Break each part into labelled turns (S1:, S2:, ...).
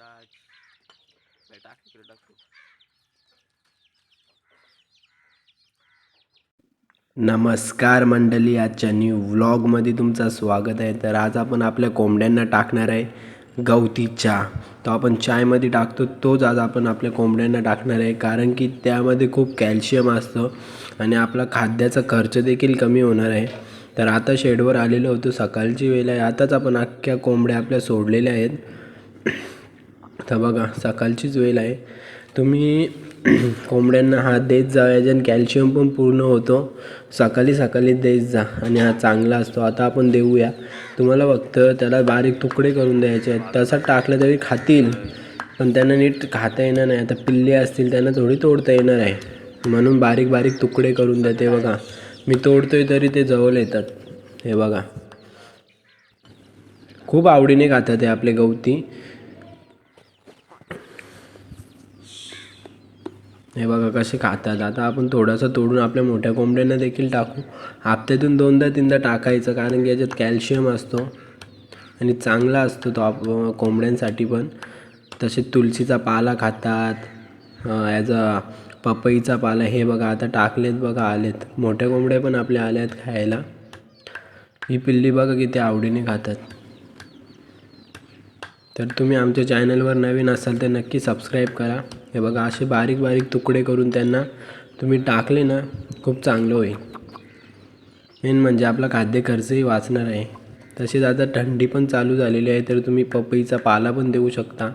S1: विराज टाक इकडे टाकतो
S2: नमस्कार मंडळी आजच्या न्यू व्लॉगमध्ये तुमचं स्वागत आहे. तर आज आपण आपल्या कोंबड्यांना टाकणार आहे गवती चहा तो आपण चायमध्ये टाकतो तोच आज आपण आपल्या कोंबड्यांना टाकणार आहे. कारण की त्यामध्ये खूप कॅल्शियम असतं आणि आपला खाद्याचा खर्च देखील कमी होणार आहे. तर आता शेडवर आलेलो होतो सकाळची वेळ आहे. आताच आपण अख्ख्या कोंबड्या आपल्या सोडलेल्या आहेत. तर बघा सकाळचीच वेळ आहे. तुम्ही कोंबड्यांना हात देत जा याच्यानं कॅल्शियम पण पूर्ण होतो. सकाळी सकाळी देत जा आणि हा चांगला असतो. आता आपण देऊया. तुम्हाला फक्त त्याला बारीक तुकडे करून द्यायचे आहेत. तसा टाकलं तरी खातील पण त्यांना नीट खाता येणार नाही. आता पिल्ले असतील त्यांना थोडी तोडता येणार आहे. म्हणून बारीक बारीक तुकडे करून देते बघा. मी तोडतोय तरी ते जवळ येतात. हे बघा. खूप आवडीने खातात ते आपले गवती. हे बघा कसे खातात. आता आपण थोडंसं तोडून आपल्या मोठ्या कोंबड्यांना देखील टाकू. हप्त्यातून दोनदा तीनदा टाकायचं कारण की याच्यात कॅल्शियम असतो आणि चांगला असतो तो आप कोंबड्यांसाठी पण. तसे तुलसीचा पाला खातात याचा पपईचा पाला हे बघा आता टाकलेत बघा आलेत. मोठ्या कोंबड्या पण आपल्या आल्या आहेत खायला. ही पिल्ली बघा किती आवडीने खातात. तर तुम्ही आमच्या चॅनलवर नवीन असाल तर नक्की सबस्क्राईब करा. हे बघा असे बारीक बारीक तुकडे करून त्यांना तुम्ही टाकले ना खूप चांगलं होईल. मेन म्हणजे आपला खाद्य खर्चही वाचणार आहे. तसेच आता थंडी पण चालू झालेली आहे तर तुम्ही पपईचा पाला पण देऊ शकता.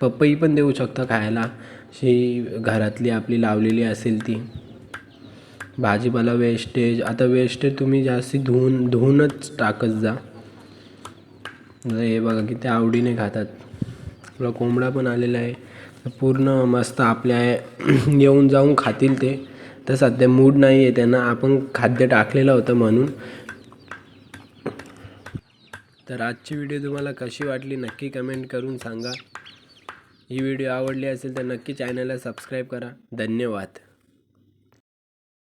S2: पपई पण देऊ शकता खायला. अशी घरातली आपली लावलेली असेल ती. भाजीपाला वेस्टेज आता वेस्टेज तुम्ही जास्ती धुवून धुवूनच टाकत जा. हे बघा की ते आवडीने खातात. आपला कोंबडा पण आलेला आहे. पूर्ण मस्त आपल्या येऊन जाऊन खातील ते. तर सध्या मूड नाही आहे त्यांना. आपण खाद्य टाकलेलं होतं म्हणून. तर आजची व्हिडिओ तुम्हाला कशी वाटली नक्की कमेंट करून सांगा. ही व्हिडिओ आवडली असेल तर नक्की चॅनलला सबस्क्राईब करा. धन्यवाद.